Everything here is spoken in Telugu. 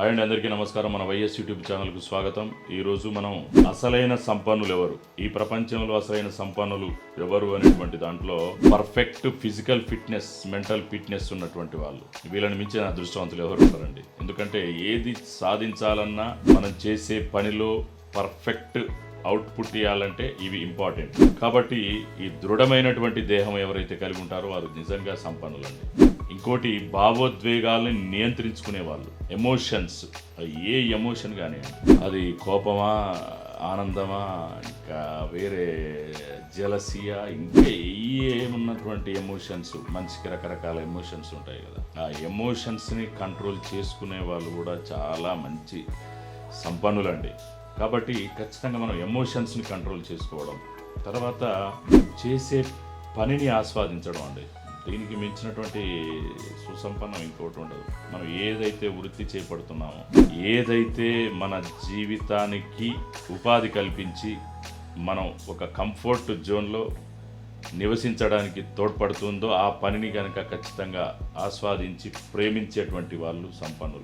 హాయ్ అండి అందరికీ నమస్కారం. మన వైఎస్ యూట్యూబ్ ఛానల్కు స్వాగతం. ఈరోజు మనం అసలైన సంపన్నులు ఎవరు? ఈ ప్రపంచంలో అసలైన సంపన్నులు ఎవరు అనేటువంటి దాంట్లో perfect physical fitness mental fitness ఉన్నటువంటి వాళ్ళు. వీళ్ళని మించిన అదృష్టవంతులు ఎవరు ఉంటారండి ఎందుకంటే ఏది సాధించాలన్నా మనం చేసే పనిలో పర్ఫెక్ట్ అవుట్పుట్ ఇవ్వాలంటే ఇవి ఇంపార్టెంట్ కాబట్టి ఈ దృఢమైనటువంటి దేహం ఎవరైతే కలిగి ఉంటారో వారు నిజంగా సంపన్నులండి. ఇంకోటి భావోద్వేగాల్ని నియంత్రించుకునే వాళ్ళు ఎమోషన్స్ ఏ ఎమోషన్ కానీ అది కోపమా ఆనందమా ఇంకా వేరే జలసియా ఇంకా ఏమున్నటువంటి ఎమోషన్స్ మనిషికి రకరకాల ఎమోషన్స్ ఉంటాయి కదా. ఆ ఎమోషన్స్ని కంట్రోల్ చేసుకునే వాళ్ళు కూడా చాలా మంచి సంపన్నులండి. కాబట్టి ఖచ్చితంగా మనం ఎమోషన్స్ని కంట్రోల్ చేసుకోవడం. తర్వాత చేసే పనిని ఆస్వాదించడం అండి. దీనికి మించినటువంటి సుసంపన్నం ఇంకోటి ఉండదు. మనం ఏదైతే వృత్తి చేపడుతున్నామో ఏదైతే మన జీవితానికి ఉపాధి కల్పించి మనం ఒక కంఫర్ట్ జోన్లో నివసించడానికి తోడ్పడుతుందో ఆ పనిని కనుక ఖచ్చితంగా ఆస్వాదించి ప్రేమించేటువంటి వాళ్ళు సంపన్నులు.